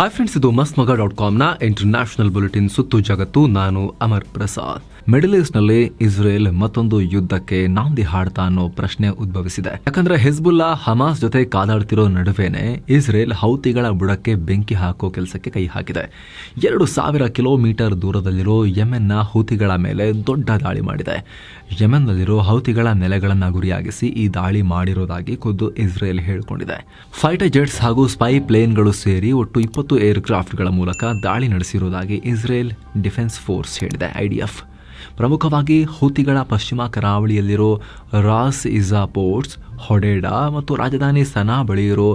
Hi friends ಇದು ಮಸ್ತ್ ಮಗ ಡಾಟ್ ಕಾಮ್ನ ಇಂಟರ್ನ್ಯಾಷನಲ್ ಬುಲೆಟಿನ್ ಸುತ್ತು ಜಗತ್ತು ನಾನು ಅಮರ್ ಪ್ರಸಾದ್. ಮಿಡಲ್ ಈಸ್ಟ್ನಲ್ಲಿ ಇಸ್ರೇಲ್ ಮತ್ತೊಂದು ಯುದ್ಧಕ್ಕೆ ನಾಂದಿ ಹಾಡ್ತಾ ಅನ್ನೋ ಪ್ರಶ್ನೆ ಉದ್ಭವಿಸಿದೆ. ಯಾಕಂದ್ರೆ ಹೆಜ್ಬುಲ್ಲಾ, ಹಮಾಸ್ ಜೊತೆ ಕಾದಾಡ್ತಿರೋ ನಡುವೆನೆ ಇಸ್ರೇಲ್ ಹೌತಿಗಳ ಬುಡಕ್ಕೆ ಬೆಂಕಿ ಹಾಕೋ ಕೆಲಸಕ್ಕೆ ಕೈ ಹಾಕಿದೆ. ಎರಡು ಸಾವಿರ ಕಿಲೋಮೀಟರ್ ದೂರದಲ್ಲಿರೋ ಯೆಮೆನ್ನ ಹೌತಿಗಳ ಮೇಲೆ ದೊಡ್ಡ ದಾಳಿ ಮಾಡಿದೆ. ಯೆಮೆನ್ನಲ್ಲಿರೋ ಹೌತಿಗಳ ನೆಲೆಗಳನ್ನು ಗುರಿಯಾಗಿಸಿ ಈ ದಾಳಿ ಮಾಡಿರೋದಾಗಿ ಖುದ್ದು ಇಸ್ರೇಲ್ ಹೇಳಿಕೊಂಡಿದೆ. ಫೈಟರ್ ಜೆಟ್ಸ್ ಹಾಗೂ ಸ್ಪೈ ಪ್ಲೇನ್ಗಳು ಸೇರಿ ಒಟ್ಟು ಇಪ್ಪತ್ತು ಏರ್ ಕ್ರಾಫ್ಟ್ಗಳ ಮೂಲಕ ದಾಳಿ ನಡೆಸಿರುವುದಾಗಿ ಇಸ್ರೇಲ್ ಡಿಫೆನ್ಸ್ ಫೋರ್ಸ್ ಹೇಳಿದೆ ಐಡಿಎಫ್ ಪ್ರಮುಖವಾಗಿ ಹೂತಿಗಳ ಪಶ್ಚಿಮ ಕರಾವಳಿಯಲ್ಲಿರೋ ರಾಸ್ ಇಜಾ ಪೋರ್ಟ್ಸ್, ಹೊಡೆಡಾ ಮತ್ತು ರಾಜಧಾನಿ ಸನಾ ಬಳಿ ಇರೋ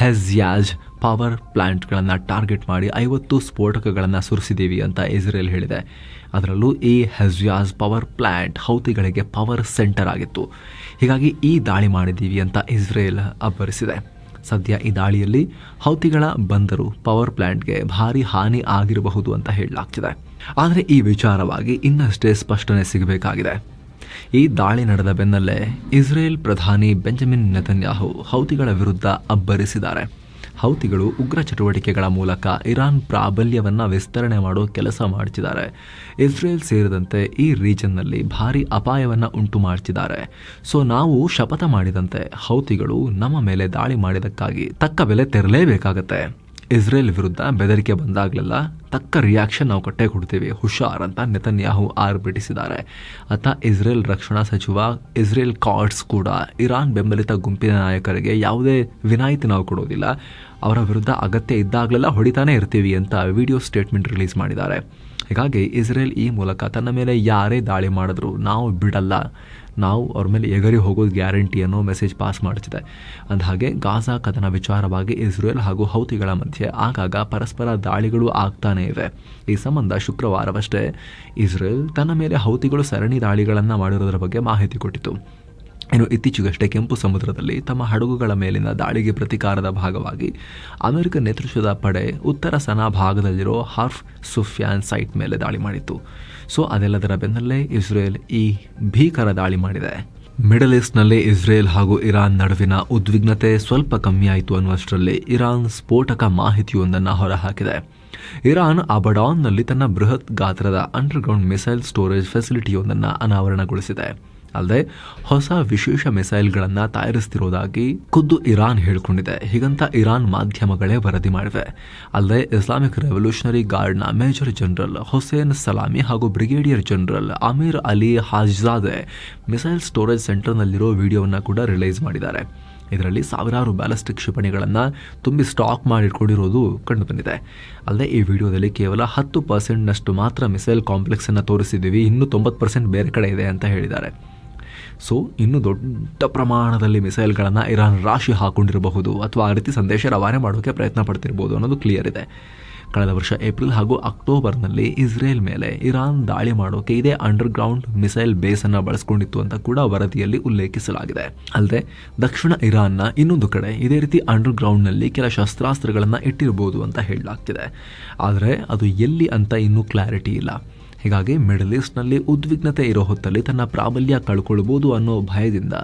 ಹೆಜ್ಯಾಜ್ ಪವರ್ ಪ್ಲ್ಯಾಂಟ್ಗಳನ್ನು ಟಾರ್ಗೆಟ್ ಮಾಡಿ ಐವತ್ತು ಸ್ಫೋಟಕಗಳನ್ನು ಸುರಿಸಿದ್ದೀವಿ ಅಂತ ಇಸ್ರೇಲ್ ಹೇಳಿದೆ. ಅದರಲ್ಲೂ ಈ ಹೆಜ್ಯಾಜ್ ಪವರ್ ಪ್ಲಾಂಟ್ ಹೌತಿಗಳಿಗೆ ಪವರ್ ಸೆಂಟರ್ ಆಗಿತ್ತು. ಹೀಗಾಗಿ ಈ ದಾಳಿ ಮಾಡಿದ್ದೀವಿ ಅಂತ ಇಸ್ರೇಲ್ ಅಬ್ಬರಿಸಿದೆ. ಸದ್ಯ ಈ ದಾಳಿಯಲ್ಲಿ ಹೌತಿಗಳ ಬಂದರು ಪವರ್ ಪ್ಲ್ಯಾಂಟ್ಗೆ ಭಾರಿ ಹಾನಿ ಆಗಿರಬಹುದು ಅಂತ ಹೇಳಲಾಗ್ತಿದೆ. ಆದರೆ ಈ ವಿಚಾರವಾಗಿ ಇನ್ನಷ್ಟೇ ಸ್ಪಷ್ಟನೆ ಸಿಗಬೇಕಾಗಿದೆ. ಈ ದಾಳಿ ನಡೆದ ಬೆನ್ನಲ್ಲೇ ಇಸ್ರೇಲ್ ಪ್ರಧಾನಿ ಬೆಂಜಮಿನ್ ನೆತನ್ಯಾಹು ಹೌತಿಗಳ ವಿರುದ್ಧ ಅಬ್ಬರಿಸಿದ್ದಾರೆ. ಹೌತಿಗಳು ಉಗ್ರ ಚಟುವಟಿಕೆಗಳ ಮೂಲಕ ಇರಾನ್ ಪ್ರಾಬಲ್ಯವನ್ನು ವಿಸ್ತರಣೆ ಮಾಡೋ ಕೆಲಸ ಮಾಡ್ತಿದ್ದಾರೆ. ಇಸ್ರೇಲ್ ಸೇರಿದಂತೆ ಈ ರೀಜನ್ನಲ್ಲಿ ಭಾರಿ ಅಪಾಯವನ್ನು ಉಂಟು ಮಾಡ್ತಿದ್ದಾರೆ. ಸೊ ನಾವು ಶಪಥ ಮಾಡಿದಂತೆ ಹೌತಿಗಳು ನಮ್ಮ ಮೇಲೆ ದಾಳಿ ಮಾಡಿದಕ್ಕಾಗಿ ತಕ್ಕ ಬೆಲೆ ತೆರಲೇಬೇಕಾಗತ್ತೆ. ಇಸ್ರೇಲ್ ವಿರುದ್ಧ ಬೆದರಿಕೆ ಬಂದಾಗಲೆಲ್ಲ ತಕ್ಕ ರಿಯಾಕ್ಷನ್ ನಾವು ಕಟ್ಟೆ ಕೊಡ್ತೀವಿ. ಹುಷಾರ್ ಅಂತ ನೆತನ್ಯಾಹು ಆರ್ಭಟಿಸಿದ್ದಾರೆ. ಅತ್ತ ಇಸ್ರೇಲ್ ರಕ್ಷಣಾ ಸಚಿವ, ಇಸ್ರೇಲ್ ಕಾರ್ಡ್ಸ್ ಕೂಡ ಇರಾನ್ ಬೆಂಬಲಿತ ಗುಂಪಿನ ನಾಯಕರಿಗೆ ಯಾವುದೇ ವಿನಾಯಿತಿ ನಾವು ಕೊಡೋದಿಲ್ಲ. ಅವರ ವಿರುದ್ಧ ಅಗತ್ಯ ಇದ್ದಾಗಲೆಲ್ಲ ಹೊಡಿತಾನೆ ಇರ್ತೀವಿ ಅಂತ ವಿಡಿಯೋ ಸ್ಟೇಟ್ಮೆಂಟ್ ರಿಲೀಸ್ ಮಾಡಿದ್ದಾರೆ. ಹೀಗಾಗಿ ಇಸ್ರೇಲ್ ಈ ಮೂಲಕ ತನ್ನ ಮೇಲೆ ಯಾರೇ ದಾಳಿ ಮಾಡಿದ್ರು ನಾವು ಬಿಡಲ್ಲ. ನಾವು ಅವ್ರ ಮೇಲೆ ಎಗರಿ ಹೋಗೋದು ಗ್ಯಾರಂಟಿ ಅನ್ನೋ ಮೆಸೇಜ್ ಪಾಸ್ ಮಾಡ್ತಿದೆ ಅಂದಹಾಗೆ ಗಾಜಾ ಕದನ ವಿಚಾರವಾಗಿ ಇಸ್ರೇಲ್ ಹಾಗೂ ಹೌತಿಗಳ ಮಧ್ಯೆ ಆಗಾಗ ಪರಸ್ಪರ ದಾಳಿಗಳು ಆಗ್ತಾನೇ ಇವೆ. ಈ ಸಂಬಂಧ ಶುಕ್ರವಾರವಷ್ಟೇ ಇಸ್ರೇಲ್ ತನ್ನ ಮೇಲೆ ಹೌತಿಗಳು ಸರಣಿ ದಾಳಿಗಳನ್ನು ಮಾಡಿರೋದ್ರ ಬಗ್ಗೆ ಮಾಹಿತಿ ಕೊಟ್ಟಿತು. ಇನ್ನು ಇತ್ತೀಚೆಗಷ್ಟೇ ಕೆಂಪು ಸಮುದ್ರದಲ್ಲಿ ತಮ್ಮ ಹಡಗುಗಳ ಮೇಲಿನ ದಾಳಿಗೆ ಪ್ರತಿಕಾರದ ಭಾಗವಾಗಿ ಅಮೆರಿಕ ನೇತೃತ್ವದ ಪಡೆ ಉತ್ತರ ಸನಾ ಭಾಗದಲ್ಲಿರೋ ಹಾರ್ಫ್ ಸುಫ್ಯಾನ್ ಸೈಟ್ ಮೇಲೆ ದಾಳಿ ಮಾಡಿತ್ತು. ಸೊ, ಅದೆಲ್ಲದರ ಬೆನ್ನಲ್ಲೇ ಇಸ್ರೇಲ್ ಈ ಭೀಕರ ದಾಳಿ ಮಾಡಿದೆ. ಮಿಡಲ್ ಈಸ್ಟ್ನಲ್ಲಿ ಇಸ್ರೇಲ್ ಹಾಗೂ ಇರಾನ್ ನಡುವಿನ ಉದ್ವಿಗ್ನತೆ ಸ್ವಲ್ಪ ಕಮ್ಮಿಯಾಯಿತು ಅನ್ನುವಷ್ಟರಲ್ಲಿ ಇರಾನ್ ಸ್ಫೋಟಕ ಮಾಹಿತಿಯೊಂದನ್ನು ಹೊರಹಾಕಿದೆ. ಇರಾನ್ ಅಬಡಾನ್ನಲ್ಲಿ ತನ್ನ ಬೃಹತ್ ಗಾತ್ರದ ಅಂಡರ್ಗ್ರೌಂಡ್ ಮಿಸೈಲ್ ಸ್ಟೋರೇಜ್ ಫೆಸಿಲಿಟಿಯೊಂದನ್ನು ಅನಾವರಣಗೊಳಿಸಿದೆ. ಅಲ್ಲದೆ ಹೊಸ ವಿಶೇಷ ಮಿಸೈಲ್ಗಳನ್ನು ತಯಾರಿಸ್ತಿರೋದಾಗಿ ಖುದ್ದು ಇರಾನ್ ಹೇಳಿಕೊಂಡಿದೆ. ಹೀಗಂತ ಇರಾನ್ ಮಾಧ್ಯಮಗಳೇ ವರದಿ ಮಾಡಿವೆ. ಅಲ್ಲದೆ ಇಸ್ಲಾಮಿಕ್ ರೆವಲ್ಯೂಷನರಿ ಗಾರ್ಡ್ನ ಮೇಜರ್ ಜನರಲ್ ಹುಸೇನ್ ಸಲಾಮಿ ಹಾಗೂ brigadier general Amir Ali Hajizadeh missile storage ಸೆಂಟರ್ನಲ್ಲಿರೋ ವಿಡಿಯೋವನ್ನು ಕೂಡ ರಿಲೈಸ್ ಮಾಡಿದ್ದಾರೆ. ಇದರಲ್ಲಿ ಸಾವಿರಾರು ಬ್ಯಾಲಿಸ್ಟಿಕ್ ಕ್ಷಿಪಣಿಗಳನ್ನು ತುಂಬಿ ಸ್ಟಾಕ್ ಮಾಡಿಟ್ಕೊಂಡಿರೋದು ಕಂಡುಬಂದಿದೆ. ಅಲ್ಲದೆ ಈ ವಿಡಿಯೋದಲ್ಲಿ ಕೇವಲ ಹತ್ತು ಪರ್ಸೆಂಟ್ನಷ್ಟು ಮಾತ್ರ ಮಿಸೈಲ್ ಕಾಂಪ್ಲೆಕ್ಸನ್ನು ತೋರಿಸಿದ್ದೀವಿ. ಇನ್ನೂ ತೊಂಬತ್ತು ಪರ್ಸೆಂಟ್ ಬೇರೆ ಕಡೆ ಇದೆ ಅಂತ ಹೇಳಿದ್ದಾರೆ. ಸೊ, ಇನ್ನು ದೊಡ್ಡ ಪ್ರಮಾಣದಲ್ಲಿ ಮಿಸೈಲ್ಗಳನ್ನು ಇರಾನ್ ರಾಶಿ ಹಾಕೊಂಡಿರಬಹುದು ಅಥವಾ ಆ ರೀತಿ ಸಂದೇಶ ರವಾನೆ ಮಾಡೋಕ್ಕೆ ಪ್ರಯತ್ನ ಪಡ್ತಿರ್ಬೋದು ಅನ್ನೋದು ಕ್ಲಿಯರ್ ಇದೆ. ಕಳೆದ ವರ್ಷ ಏಪ್ರಿಲ್ ಹಾಗೂ ಅಕ್ಟೋಬರ್ನಲ್ಲಿ ಇಸ್ರೇಲ್ ಮೇಲೆ ಇರಾನ್ ದಾಳಿ ಮಾಡೋಕೆ ಇದೇ ಅಂಡರ್ಗ್ರೌಂಡ್ ಮಿಸೈಲ್ ಬೇಸನ್ನು ಬಳಸ್ಕೊಂಡಿತ್ತು ಅಂತ ಕೂಡ ವರದಿಯಲ್ಲಿ ಉಲ್ಲೇಖಿಸಲಾಗಿದೆ. ಅಲ್ಲದೆ, ದಕ್ಷಿಣ ಇರಾನ್ನ ಇನ್ನೊಂದು ಕಡೆ ಇದೇ ರೀತಿ ಅಂಡರ್ಗ್ರೌಂಡ್ನಲ್ಲಿ ಕೆಲ ಶಸ್ತ್ರಾಸ್ತ್ರಗಳನ್ನು ಇಟ್ಟಿರಬಹುದು ಅಂತ ಹೇಳಲಾಗ್ತಿದೆ. ಆದರೆ, ಅದು ಎಲ್ಲಿ ಅಂತ ಇನ್ನೂ ಕ್ಲಾರಿಟಿ ಇಲ್ಲ. ಹೀಗಾಗಿ ಮಿಡಲ್ ಈಸ್ಟ್ನಲ್ಲಿ ಉದ್ವಿಗ್ನತೆ ಇರೋ ಹೊತ್ತಲ್ಲಿ ತನ್ನ ಪ್ರಾಬಲ್ಯ ಕಳ್ಕೊಳ್ಬೋದು ಅನ್ನೋ ಭಯದಿಂದ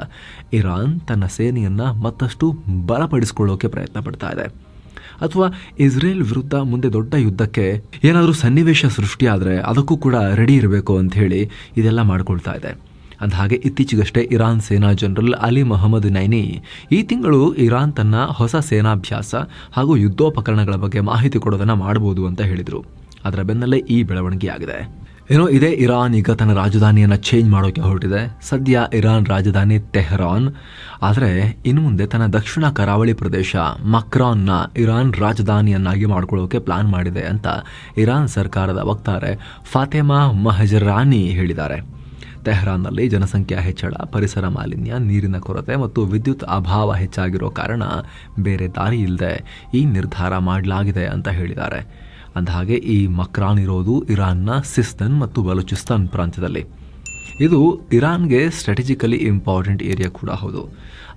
ಇರಾನ್ ತನ್ನ ಸೇನೆಯನ್ನು ಮತ್ತಷ್ಟು ಬಲಪಡಿಸಿಕೊಳ್ಳೋಕೆ ಪ್ರಯತ್ನ ಪಡ್ತಾ ಇದೆ. ಅಥವಾ ಇಸ್ರೇಲ್ ವಿರುದ್ಧ ಮುಂದೆ ದೊಡ್ಡ ಯುದ್ಧಕ್ಕೆ ಏನಾದರೂ ಸನ್ನಿವೇಶ ಸೃಷ್ಟಿಯಾದರೆ ಅದಕ್ಕೂ ಕೂಡ ರೆಡಿ ಇರಬೇಕು ಅಂತ ಹೇಳಿ ಇದೆಲ್ಲ ಮಾಡ್ಕೊಳ್ತಾ ಇದೆ. ಅಂದ ಹಾಗೆ ಇತ್ತೀಚೆಗಷ್ಟೇ ಇರಾನ್ ಸೇನಾ ಜನರಲ್ ಅಲಿ ಮೊಹಮ್ಮದ್ ನೈನಿ ಈ ತಿಂಗಳು ಇರಾನ್ ತನ್ನ ಹೊಸ ಸೇನಾಭ್ಯಾಸ ಹಾಗೂ ಯುದ್ಧೋಪಕರಣಗಳ ಬಗ್ಗೆ ಮಾಹಿತಿ ಕೊಡೋದನ್ನು ಮಾಡಬಹುದು ಅಂತ ಹೇಳಿದರು. ಅದರ ಬೆನ್ನಲ್ಲೇ ಈ ಬೆಳವಣಿಗೆ ಆಗಿದೆ ಏನೋ ಇದೇ ಇರಾನ್ ಈಗ ತನ್ನ ರಾಜಧಾನಿಯನ್ನು ಚೇಂಜ್ ಮಾಡೋಕೆ ಹೊರಟಿದೆ. ಸದ್ಯ ಇರಾನ್ ರಾಜಧಾನಿ ತೆಹರಾನ್. ಆದರೆ ಇನ್ನು ಮುಂದೆ ತನ್ನ ದಕ್ಷಿಣ ಕರಾವಳಿ ಪ್ರದೇಶ ಮಕ್ರಾನ್ನ ಇರಾನ್ ರಾಜಧಾನಿಯನ್ನಾಗಿ ಮಾಡ್ಕೊಳ್ಳೋಕೆ ಪ್ಲಾನ್ ಮಾಡಿದೆ ಅಂತ ಇರಾನ್ ಸರ್ಕಾರದ ವಕ್ತಾರೆ ಫಾತೆಮಾ ಮಹಜರಾನಿ ಹೇಳಿದ್ದಾರೆ. ತೆಹರಾನ್ನಲ್ಲಿ ಜನಸಂಖ್ಯಾ ಹೆಚ್ಚಳ, ಪರಿಸರ ಮಾಲಿನ್ಯ, ನೀರಿನ ಕೊರತೆ ಮತ್ತು ವಿದ್ಯುತ್ ಅಭಾವ ಹೆಚ್ಚಾಗಿರೋ ಕಾರಣ ಬೇರೆ ದಾರಿ ಇಲ್ಲದೆ ಈ ನಿರ್ಧಾರ ಮಾಡಲಾಗಿದೆ ಅಂತ ಹೇಳಿದ್ದಾರೆ. ಅಂದಹಾಗೆ ಈ ಮಕ್ರಾನ್ ಇರೋದು ಇರಾನ್ನ ಸಿಸ್ತನ್ ಮತ್ತು ಬಲೂಚಿಸ್ತಾನ್ ಪ್ರಾಂತ್ಯದಲ್ಲಿ. ಇದು ಇರಾನ್ಗೆ ಸ್ಟ್ರಾಟಜಿಕಲಿ ಇಂಪಾರ್ಟೆಂಟ್ ಏರಿಯಾ ಕೂಡ ಹೌದು.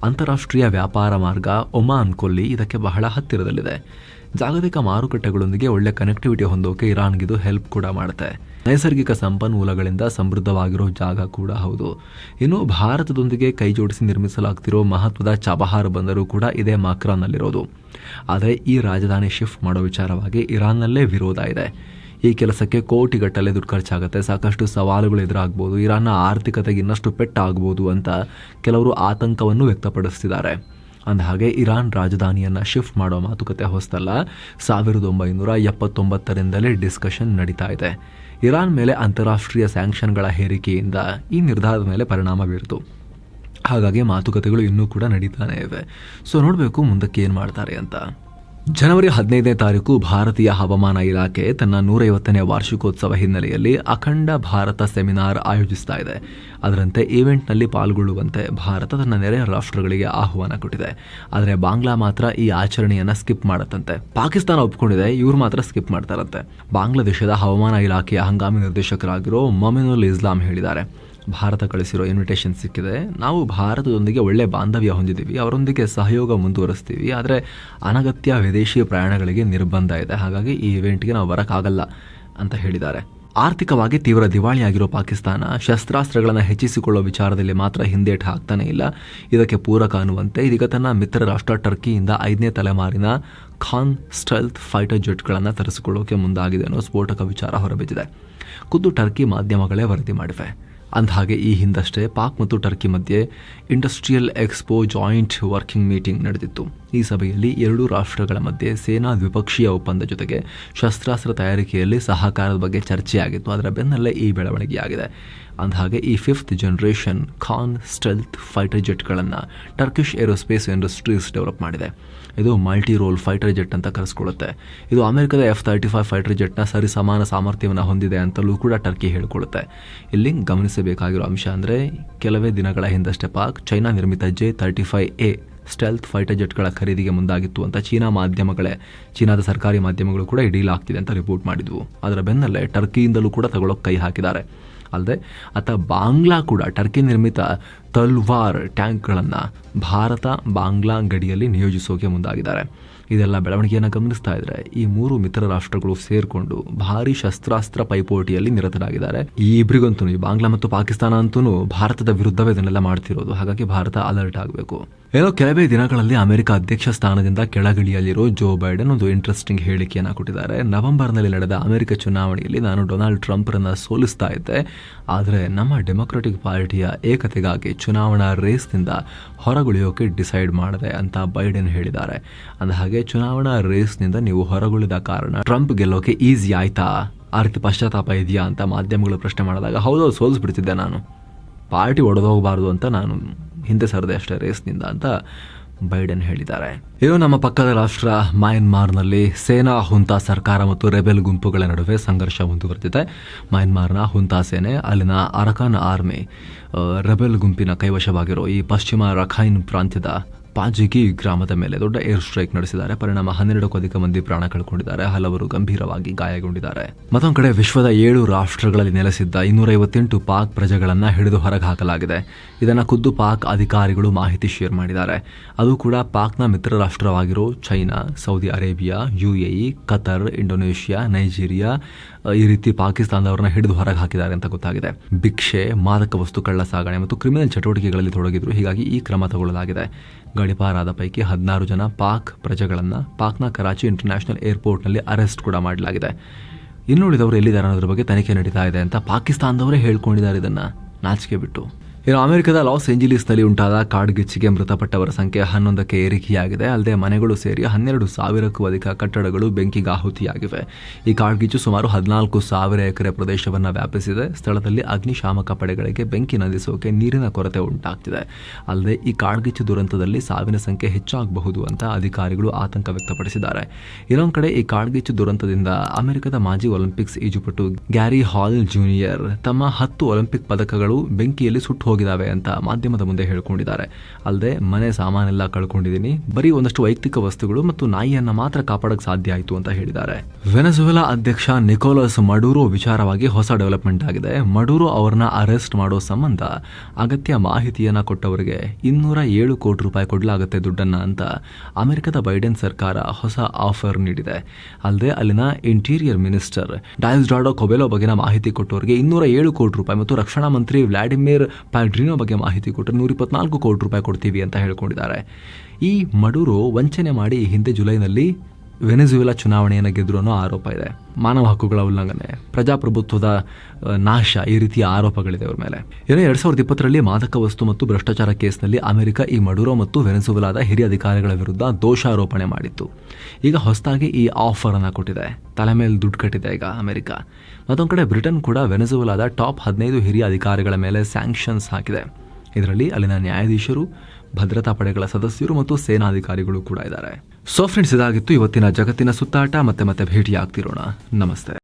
ಅಂತಾರಾಷ್ಟ್ರೀಯ ವ್ಯಾಪಾರ ಮಾರ್ಗ ಒಮಾನ್ ಕೊಲ್ಲಿ ಇದಕ್ಕೆ ಬಹಳ ಹತ್ತಿರದಲ್ಲಿದೆ. ಜಾಗತಿಕ ಮಾರುಕಟ್ಟೆಗಳೊಂದಿಗೆ ಒಳ್ಳೆ ಕನೆಕ್ಟಿವಿಟಿ ಹೊಂದೋಕೆ ಇರಾನ್ಗಿದು ಹೆಲ್ಪ್ ಕೂಡ ಮಾಡುತ್ತೆ. ನೈಸರ್ಗಿಕ ಸಂಪನ್ಮೂಲಗಳಿಂದ ಸಮೃದ್ಧವಾಗಿರೋ ಜಾಗ ಕೂಡ ಹೌದು. ಇನ್ನು ಭಾರತದೊಂದಿಗೆ ಕೈ ಜೋಡಿಸಿ ನಿರ್ಮಿಸಲಾಗ್ತಿರೋ ಮಹತ್ವದ ಚಬಹಾರ್ ಬಂದರು ಕೂಡ ಇದೇ ಮಾಕ್ರಾನ್ನಲ್ಲಿರೋದು. ಆದರೆ ಈ ರಾಜಧಾನಿ ಶಿಫ್ಟ್ ಮಾಡೋ ವಿಚಾರವಾಗಿ ಇರಾನ್ನಲ್ಲೇ ವಿರೋಧ ಇದೆ. ಈ ಕೆಲಸಕ್ಕೆ ಕೋಟಿಗಟ್ಟಲೆ ದುಡ್ಡು ಖರ್ಚಾಗುತ್ತೆ. ಸಾಕಷ್ಟು ಸವಾಲುಗಳು ಎದುರಾಗ್ಬೋದು. ಇರಾನ್ನ ಆರ್ಥಿಕತೆಗೆ ಇನ್ನಷ್ಟು ಪೆಟ್ಟಾಗ್ಬೋದು ಅಂತ ಕೆಲವರು ಆತಂಕವನ್ನು ವ್ಯಕ್ತಪಡಿಸ್ತಿದ್ದಾರೆ. ಅಂದಹಾಗೆ ಇರಾನ್ ರಾಜಧಾನಿಯನ್ನು ಶಿಫ್ಟ್ ಮಾಡೋ ಮಾತುಕತೆ ಹೊಸದಲ್ಲ. ಸಾವಿರದ ಒಂಬೈನೂರ ಎಪ್ಪತ್ತೊಂಬತ್ತರಿಂದಲೇ ಡಿಸ್ಕಷನ್ ನಡೀತಾ ಇದೆ. ಇರಾನ್ ಮೇಲೆ ಅಂತಾರಾಷ್ಟ್ರೀಯ ಸ್ಯಾಂಕ್ಷನ್ಗಳ ಹೇರಿಕೆಯಿಂದ ಈ ನಿರ್ಧಾರದ ಮೇಲೆ ಪರಿಣಾಮ ಬೀರಿತು. ಹಾಗಾಗಿ ಮಾತುಕತೆಗಳು ಇನ್ನೂ ಕೂಡ ನಡೀತಾನೆ ಇವೆ. ಸೊ ನೋಡಬೇಕು ಮುಂದಕ್ಕೆ ಏನು ಮಾಡ್ತಾರೆ ಅಂತ. ಜನವರಿ ಹದಿನೈದನೇ ತಾರೀಕು ಭಾರತೀಯ ಹವಾಮಾನ ಇಲಾಖೆ ತನ್ನ ನೂರೈವತ್ತನೇ ವಾರ್ಷಿಕೋತ್ಸವ ಹಿನ್ನೆಲೆಯಲ್ಲಿ ಅಖಂಡ ಭಾರತ ಸೆಮಿನಾರ್ ಆಯೋಜಿಸ್ತಾ ಇದೆ. ಅದರಂತೆ ಈವೆಂಟ್ನಲ್ಲಿ ಪಾಲ್ಗೊಳ್ಳುವಂತೆ ಭಾರತ ತನ್ನ ನೆರೆಯ ರಾಷ್ಟ್ರಗಳಿಗೆ ಆಹ್ವಾನ ಕೊಟ್ಟಿದೆ. ಆದರೆ ಬಾಂಗ್ಲಾ ಮಾತ್ರ ಈ ಆಚರಣೆಯನ್ನು ಸ್ಕಿಪ್ ಮಾಡತ್ತಂತೆ. ಪಾಕಿಸ್ತಾನ ಒಪ್ಪಿಕೊಂಡಿದೆ ಇವ್ರು ಮಾತ್ರ ಸ್ಕಿಪ್ ಮಾಡ್ತಾರಂತೆ. ಬಾಂಗ್ಲಾದೇಶದ ಹವಾಮಾನ ಇಲಾಖೆಯ ಹಂಗಾಮಿ ನಿರ್ದೇಶಕರಾಗಿರೋ ಮೊಮಿನುಲ್ ಇಸ್ಲಾಂ ಹೇಳಿದ್ದಾರೆ. ಭಾರತ ಕಳಿಸಿರೋ ಇನ್ವಿಟೇಷನ್ ಸಿಕ್ಕಿದೆ. ನಾವು ಭಾರತದೊಂದಿಗೆ ಒಳ್ಳೆ ಬಾಂಧವ್ಯ ಹೊಂದಿದ್ದೀವಿ. ಅವರೊಂದಿಗೆ ಸಹಯೋಗ ಮುಂದುವರಿಸ್ತೀವಿ. ಆದರೆ ಅನಗತ್ಯ ವಿದೇಶಿ ಪ್ರಯಾಣಗಳಿಗೆ ನಿರ್ಬಂಧ ಇದೆ. ಹಾಗಾಗಿ ಈ ಇವೆಂಟ್ಗೆ ನಾವು ಬರೋಕ್ಕಾಗಲ್ಲ ಅಂತ ಹೇಳಿದ್ದಾರೆ. ಆರ್ಥಿಕವಾಗಿ ತೀವ್ರ ದಿವಾಳಿಯಾಗಿರೋ ಪಾಕಿಸ್ತಾನ ಶಸ್ತ್ರಾಸ್ತ್ರಗಳನ್ನು ಹೆಚ್ಚಿಸಿಕೊಳ್ಳೋ ವಿಚಾರದಲ್ಲಿ ಮಾತ್ರ ಹಿಂದೇಟು ಹಾಕ್ತಾನೆ ಇಲ್ಲ. ಇದಕ್ಕೆ ಪೂರಕ ಅನ್ನುವಂತೆ ಇದೀಗ ತನ್ನ ಮಿತ್ರ ರಾಷ್ಟ್ರ ಟರ್ಕಿಯಿಂದ ಐದನೇ ತಲೆಮಾರಿನ ಖಾನ್ ಸ್ಟೆಲ್ತ್ ಫೈಟರ್ ಜೆಟ್ಗಳನ್ನು ತರಿಸಿಕೊಳ್ಳೋಕೆ ಮುಂದಾಗಿದೆ ಅನ್ನೋ ಸ್ಫೋಟಕ ವಿಚಾರ ಹೊರಬಿದ್ದಿದೆ. ಖುದ್ದು ಟರ್ಕಿ ಮಾಧ್ಯಮಗಳೇ ವರದಿ ಮಾಡಿವೆ. ಅಂದಹಾಗೆ ಈ ಹಿಂದಷ್ಟೇ ಪಾಕ್ ಮತ್ತು ಟರ್ಕಿ ಮಧ್ಯೆ industrial expo joint working meeting ನಡೆದಿತ್ತು. ಈ ಸಭೆಯಲ್ಲಿ ಎರಡೂ ರಾಷ್ಟ್ರಗಳ ಮಧ್ಯೆ ಸೇನಾ ದ್ವಿಪಕ್ಷೀಯ ಒಪ್ಪಂದ ಜೊತೆಗೆ ಶಸ್ತ್ರಾಸ್ತ್ರ ತಯಾರಿಕೆಯಲ್ಲಿ ಸಹಕಾರದ ಬಗ್ಗೆ ಚರ್ಚೆಯಾಗಿತ್ತು. ಅದರ ಬೆನ್ನಲ್ಲೇ ಈ ಬೆಳವಣಿಗೆಯಾಗಿದೆ. ಅಂದಹಾಗೆ ಈ fifth generation Kaan stealth fighter ಜೆಟ್ಗಳನ್ನು Turkish aerospace industries develop ಮಾಡಿದೆ. ಇದು ಮಲ್ಟಿ ರೋಲ್ ಫೈಟರ್ ಜೆಟ್ ಅಂತ ಕರೆಸ್ಕೊಳ್ಳುತ್ತೆ. ಇದು ಅಮೆರಿಕದ ಎಫ್ ತರ್ಟಿ ಫೈವ್ ಫೈಟರ್ ಜೆಟ್ನ ಸರಿ ಸಮಾನ ಸಾಮರ್ಥ್ಯವನ್ನು ಹೊಂದಿದೆ ಅಂತಲೂ ಕೂಡ ಟರ್ಕಿ ಹೇಳಿಕೊಳ್ಳುತ್ತೆ. ಇಲ್ಲಿ ಗಮನಿಸಬೇಕಾಗಿರೋ ಅಂಶ ಅಂದರೆ ಕೆಲವೇ ದಿನಗಳ ಹಿಂದಷ್ಟೇ ಪಾಕ್ ಚೈನಾ ನಿರ್ಮಿತ J thirty five A stealth fighter ಜೆಟ್ಗಳ ಖರೀದಿಗೆ ಮುಂದಾಗಿತ್ತು ಅಂತ ಚೀನಾ ಮಾಧ್ಯಮಗಳೇ, ಚೀನಾದ ಸರ್ಕಾರಿ ಮಾಧ್ಯಮಗಳು ಕೂಡ ಈ ಡೀಲ್ ಆಗ್ತಿದೆ ಅಂತ ರಿಪೋರ್ಟ್ ಮಾಡಿದ್ವು. ಅದರ ಬೆನ್ನಲ್ಲೇ ಟರ್ಕಿಯಿಂದಲೂ ಕೂಡ ತಗೊಳ್ಳೋಕೆ ಕೈ ಹಾಕಿದ್ದಾರೆ. ಅಲ್ಲದೆ, ಆತ ಬಾಂಗ್ಲಾ ಕೂಡ ಟರ್ಕಿ ನಿರ್ಮಿತ ತಲ್ವಾರ್ ಟ್ಯಾಂಕ್ಗಳನ್ನು ಭಾರತ ಬಾಂಗ್ಲಾ ಗಡಿಯಲ್ಲಿ ನಿಯೋಜಿಸೋಕೆ ಮುಂದಾಗಿದ್ದಾರೆ. ಇದೆಲ್ಲ ಬೆಳವಣಿಗೆಯನ್ನು ಗಮನಿಸ್ತಾ ಇದ್ರೆ ಈ ಮೂರು ಮಿತ್ರ ರಾಷ್ಟ್ರಗಳು ಸೇರಿಕೊಂಡು ಭಾರಿ ಶಸ್ತ್ರಾಸ್ತ್ರ ಪೈಪೋಟಿಯಲ್ಲಿ ನಿರತರಾಗಿದ್ದಾರೆ. ಈ ಇಬ್ಬರಿಗಂತೂ ಈ ಬಾಂಗ್ಲಾ ಮತ್ತು ಪಾಕಿಸ್ತಾನ ಅಂತೂ ಭಾರತದ ವಿರುದ್ಧವೇ ಇದನ್ನೆಲ್ಲ ಮಾಡ್ತಿರೋದು. ಹಾಗಾಗಿ ಭಾರತ ಅಲರ್ಟ್ ಆಗಬೇಕು. ಏನೋ ಕೆಲವೇ ದಿನಗಳಲ್ಲಿ ಅಮೆರಿಕ ಅಧ್ಯಕ್ಷ ಸ್ಥಾನದಿಂದ ಕೆಳಗಿಳಿಯಲಿರೋ ಜೋ ಬೈಡನ್ ಒಂದು ಇಂಟ್ರೆಸ್ಟಿಂಗ್ ಹೇಳಿಕೆಯನ್ನು ಕೊಟ್ಟಿದ್ದಾರೆ. ನವೆಂಬರ್ನಲ್ಲಿ ನಡೆದ ಅಮೆರಿಕ ಚುನಾವಣೆಯಲ್ಲಿ ನಾನು ಡೊನಾಲ್ಡ್ ಟ್ರಂಪ್ರನ್ನ ಸೋಲಿಸ್ತಾ ಇದ್ದೆ. ಆದರೆ ನಮ್ಮ ಡೆಮೊಕ್ರೆಟಿಕ್ ಪಾರ್ಟಿಯ ಏಕತೆಗಾಗಿ ಚುನಾವಣಾ ರೇಸ್ನಿಂದ ಹೊರಗುಳಿಯೋಕೆ ಡಿಸೈಡ್ ಮಾಡಿದೆ ಅಂತ ಬೈಡೆನ್ ಹೇಳಿದ್ದಾರೆ. ಅಂದ ಹಾಗೆ ಚುನಾವಣಾ ರೇಸ್ನಿಂದ ನೀವು ಹೊರಗುಳಿದ ಕಾರಣ ಟ್ರಂಪ್ ಗೆಲ್ಲೋಕೆ ಈಸಿ ಆಯ್ತಾ? ಆ ರೀತಿ ಪಶ್ಚಾತ್ತಾಪ ಇದೆಯಾ ಅಂತ ಮಾಧ್ಯಮಗಳು ಪ್ರಶ್ನೆ ಮಾಡಿದಾಗ ಹೌದು, ಸೋಲಿಸ್ಬಿಡ್ತಿದ್ದೆ ನಾನು. ಪಾರ್ಟಿ ಒಡೆದೋಗಬಾರ್ದು ಅಂತ ನಾನು ಹಿಂದೆ ಸರದೆ ಅಷ್ಟೇ ರೇಸ್ನಿಂದ ಅಂತ ಬೈಡೆನ್ ಹೇಳಿದ್ದಾರೆ. ಇದು ನಮ್ಮ ಪಕ್ಕದ ರಾಷ್ಟ್ರ ಮಯನ್ಮಾರ್ನಲ್ಲಿ ಸೇನಾ ಹುಂತಾ ಸರ್ಕಾರ ಮತ್ತು ರೆಬೆಲ್ ಗುಂಪುಗಳ ನಡುವೆ ಸಂಘರ್ಷ ಮುಂದುವರೆದಿದೆ. ಮಯನ್ಮಾರ್ನ ಹುಂತಾ ಸೇನೆ, ಅಲ್ಲಿನ ಅರಕಾನ್ ಆರ್ಮಿ ರೆಬೆಲ್ ಗುಂಪಿನ ಕೈವಶವಾಗಿರೋ ಈ ಪಶ್ಚಿಮ ರಖೈನ್ ಪ್ರಾಂತ್ಯದ ಪಾಜಿಗಿ ಗ್ರಾಮದ ಮೇಲೆ ದೊಡ್ಡ ಏರ್ ಸ್ಟ್ರೈಕ್ ನಡೆಸಿದ್ದಾರೆ. ಪರಿಣಾಮ ಹನ್ನೆರಡಕ್ಕೂ ಅಧಿಕ ಮಂದಿ ಪ್ರಾಣ ಕಳ್ಕೊಂಡಿದ್ದಾರೆ. ಹಲವರು ಗಂಭೀರವಾಗಿ ಗಾಯಗೊಂಡಿದ್ದಾರೆ. ಮತ್ತೊಂದು ಕಡೆ ವಿಶ್ವದ ಏಳು ರಾಷ್ಟ್ರಗಳಲ್ಲಿ ನೆಲೆಸಿದ್ದ ಇನ್ನೂರೈವತ್ತೆಂಟು ಪಾಕ್ ಪ್ರಜೆಗಳನ್ನು ಹಿಡಿದು ಹೊರಗೆ ಹಾಕಲಾಗಿದೆ. ಇದನ್ನ ಖುದ್ದು ಪಾಕ್ ಅಧಿಕಾರಿಗಳು ಮಾಹಿತಿ ಶೇರ್ ಮಾಡಿದ್ದಾರೆ. ಅದು ಕೂಡ ಪಾಕ್ನ ಮಿತ್ರ ರಾಷ್ಟ್ರವಾಗಿರೋ China, Saudi Arabia UAE Qatar, Indonesia, Nigeria ಈ ರೀತಿ ಪಾಕಿಸ್ತಾನದವರನ್ನ ಹಿಡಿದು ಹೊರಗೆ ಹಾಕಿದ್ದಾರೆ ಅಂತ ಗೊತ್ತಾಗಿದೆ. ಭಿಕ್ಷೆ, ಮಾದಕ ವಸ್ತು, ಕಳ್ಳ ಸಾಗಣೆ ಮತ್ತು ಕ್ರಿಮಿನಲ್ ಚಟುವಟಿಕೆಗಳಲ್ಲಿ ತೊಡಗಿದ್ರು. ಹೀಗಾಗಿ ಈ ಕ್ರಮ ತಗೊಳ್ಳಲಾಗಿದೆ. ಗಡಿಪಾರಾದ ಪೈಕಿ ಹದಿನಾರು ಜನ ಪಾಕ್ ಪ್ರಜೆಗಳನ್ನು, ಪಾಕ್ನ ಕರಾಚಿ ಇಂಟರ್ನ್ಯಾಷನಲ್ ಏರ್ಪೋರ್ಟ್ನಲ್ಲಿ ಅರೆಸ್ಟ್ ಕೂಡ ಮಾಡಲಾಗಿದೆ. ಇನ್ನುಳಿದವರು ಎಲ್ಲಿದ್ದಾರೆ ಅನ್ನೋದ್ರ ಬಗ್ಗೆ ತನಿಖೆ ನಡೀತಾ ಇದೆ ಅಂತ ಪಾಕಿಸ್ತಾನದವರೇ ಹೇಳ್ಕೊಂಡಿದ್ದಾರೆ ಇದನ್ನು. ನಾಚಿಕೆ ಬಿಟ್ಟು. ಇನ್ನು ಅಮೆರಿಕದ ಲಾಸ್ ಏಂಜಲೀಸ್ನಲ್ಲಿ ಉಂಟಾದ ಕಾಡ್ಗಿಚ್ಚಿಗೆ ಮೃತಪಟ್ಟವರ ಸಂಖ್ಯೆ ಹನ್ನೊಂದಕ್ಕೆ ಏರಿಕೆಯಾಗಿದೆ. ಅಲ್ಲದೆ ಮನೆಗಳು ಸೇರಿ ಹನ್ನೆರಡು ಸಾವಿರಕ್ಕೂ ಅಧಿಕ ಕಟ್ಟಡಗಳು ಬೆಂಕಿಗೆ ಆಹುತಿಯಾಗಿವೆ. ಈ ಕಾಡ್ಗಿಚ್ಚು ಸುಮಾರು ಹದಿನಾಲ್ಕು ಸಾವಿರ ಎಕರೆ ಪ್ರದೇಶವನ್ನು ವ್ಯಾಪಿಸಿದೆ. ಸ್ಥಳದಲ್ಲಿ ಅಗ್ನಿಶಾಮಕ ಪಡೆಗಳಿಗೆ ಬೆಂಕಿ ನಂದಿಸೋಕೆ ನೀರಿನ ಕೊರತೆ ಉಂಟಾಗ್ತಿದೆ. ಅಲ್ಲದೆ ಈ ಕಾಡ್ಗಿಚ್ಚು ದುರಂತದಲ್ಲಿ ಸಾವಿನ ಸಂಖ್ಯೆ ಹೆಚ್ಚಾಗಬಹುದು ಅಂತ ಅಧಿಕಾರಿಗಳು ಆತಂಕ ವ್ಯಕ್ತಪಡಿಸಿದ್ದಾರೆ. ಇನ್ನೊಂದು ಕಡೆ ಈ ಕಾಡ್ಗಿಚ್ಚು ದುರಂತದಿಂದ ಅಮೆರಿಕದ ಮಾಜಿ ಒಲಿಂಪಿಕ್ಸ್ ಈಜುಪಟು ಗ್ಯಾರಿ ಹಾಲ್ ಜೂನಿಯರ್ ತಮ್ಮ ಹತ್ತು ಒಲಿಂಪಿಕ್ ಪದಕಗಳು ಬೆಂಕಿಯಲ್ಲಿ ಸುಟ್ಟು ಹೋಗಿವೆ ಹೋಗಿದಾವೆ ಅಂತ ಮಾಧ್ಯಮದ ಮುಂದೆ ಹೇಳ್ಕೊಂಡಿದ್ದಾರೆ. ಅಲ್ಲದೆ ಮನೆ ಸಾಮಾನೆಲ್ಲ ಕಳ್ಕೊಂಡಿದ್ದೀನಿ. ಬರೀ ಒಂದಷ್ಟು ವೈಯಕ್ತಿಕ ವಸ್ತುಗಳು ಮತ್ತು ನಾಯಿಯನ್ನ ಮಾತ್ರ ಕಾಪಾಡಕ್ಕೆ ಸಾಧ್ಯ ಆಯಿತು ಅಂತ ಹೇಳಿದ್ದಾರೆ. ವೆನೆಜುವೆಲಾ ಅಧ್ಯಕ್ಷ ನಿಕೋಲಸ್ ಮಡೂರೋ ವಿಚಾರವಾಗಿ ಹೊಸ ಡೆವಲಪ್ಮೆಂಟ್ ಆಗಿದೆ. ಮಡೂರೋ ಅವರನ್ನ ಅರೆಸ್ಟ್ ಮಾಡೋ ಸಂಬಂಧ ಅಗತ್ಯ ಮಾಹಿತಿಯನ್ನ ಕೊಟ್ಟವರಿಗೆ ಇನ್ನೂರ ಏಳು ಕೋಟಿ ರೂಪಾಯಿ ಕೊಡಲಾಗುತ್ತೆ ದುಡ್ಡನ್ನ ಅಂತ ಅಮೆರಿಕದ ಬೈಡೆನ್ ಸರ್ಕಾರ ಹೊಸ ಆಫರ್ ನೀಡಿದೆ. ಅಲ್ಲದೆ ಅಲ್ಲಿನ ಇಂಟೀರಿಯರ್ ಮಿನಿಸ್ಟರ್ ಡಾಯಸ್ಡಾಡೋ ಕೊಬೆಲೋ ಬಗೆನ ಮಾಹಿತಿ ಕೊಟ್ಟವರಿಗೆ ಇನ್ನೂರ ಏಳು ಕೋಟಿ ರೂಪಾಯಿ ಮತ್ತು ರಕ್ಷಣಾ ಮಂತ್ರಿ ವ್ಲಾಡಿಮಿರ್ ಪ್ಯಾಡ್ರಿನೋ ಬಗ್ಗೆ ಮಾಹಿತಿ ಕೊಟ್ಟರೆ ನೂರ ಇಪ್ಪತ್ನಾಲ್ಕು ಕೋಟಿ ರೂಪಾಯಿ ಕೊಡ್ತೀವಿ ಅಂತ ಹೇಳ್ಕೊಂಡಿದ್ದಾರೆ. ಈ ಮಡೂರು ವಂಚನೆ ಮಾಡಿ ಹಿಂದೆ ಜುಲೈನಲ್ಲಿ ವೆನೆಜುವೆಲಾ ಚುನಾವಣೆಯನ್ನು ಗೆದ್ರು ಅನ್ನೋ ಆರೋಪ ಇದೆ. ಮಾನವ ಹಕ್ಕುಗಳ ಉಲ್ಲಂಘನೆ, ಪ್ರಜಾಪ್ರಭುತ್ವದ ನಾಶ ಈ ರೀತಿಯ ಆರೋಪಗಳಿದೆ ಅವರ ಮೇಲೆ. ಏನೋ ಎರಡ್ ಸಾವಿರದ ಇಪ್ಪತ್ತರಲ್ಲಿ ಮಾದಕ ವಸ್ತು ಮತ್ತು ಭ್ರಷ್ಟಾಚಾರ ಕೇಸ್ನಲ್ಲಿ ಅಮೆರಿಕ ಈ ಮಡುರೋ ಮತ್ತು ವೆನೆಸುವಲಾದ ಹಿರಿಯ ಅಧಿಕಾರಿಗಳ ವಿರುದ್ಧ ದೋಷಾರೋಪಣೆ ಮಾಡಿತ್ತು. ಈಗ ಹೊಸದಾಗಿ ಈ ಆಫರ್ ಅನ್ನು ಕೊಟ್ಟಿದೆ. ತಲೆ ಮೇಲೆ ದುಡ್ಡು ಕಟ್ಟಿದೆ ಈಗ ಅಮೆರಿಕ. ಮತ್ತೊಂದು ಕಡೆ ಬ್ರಿಟನ್ ಕೂಡ ವೆನೆಸುವಲಾದ ಟಾಪ್ ಹದಿನೈದು ಹಿರಿಯ ಅಧಿಕಾರಿಗಳ ಮೇಲೆ ಸ್ಯಾಂಕ್ಷನ್ಸ್ ಹಾಕಿದೆ. ಇದರಲ್ಲಿ ಅಲ್ಲಿನ ನ್ಯಾಯಾಧೀಶರು, ಭದ್ರತಾ ಪಡೆಗಳ ಸದಸ್ಯರು ಮತ್ತು ಸೇನಾಧಿಕಾರಿಗಳು ಕೂಡ ಇದ್ದಾರೆ. ಸೊ ಫ್ರೆಂಡ್ಸ್ ಇದಾಗಿತ್ತು ಇವತ್ತಿನ ಜಗತ್ತಿನ ಸುತ್ತಾಟ. ಮತ್ತೆ ಮತ್ತೆ ಭೇಟಿ ಆಗ್ತಿರೋಣ ನಮಸ್ತೆ.